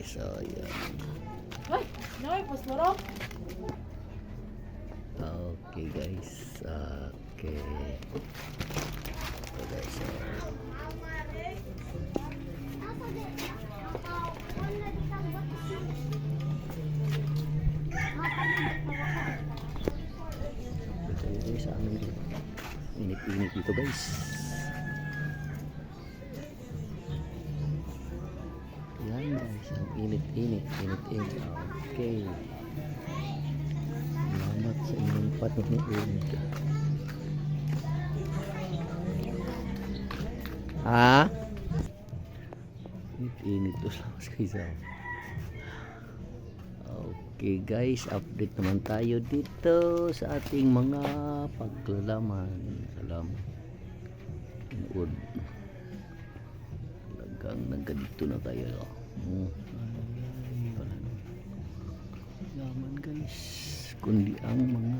So, yan. Ay, naway posloro. Okay guys. Okay. So guys. So, ito yun guys sa amin dito. Init-init dito guys. Yan guys. Ang init-init. Init-init. Okay. Salamat sa inyong panonood. Ha? Init to lang guys. Okay guys, update naman tayo dito sa ating mga paglalaman. Salamat. Talagang nagganito na tayo. Na. Laman guys. Kundi ang mga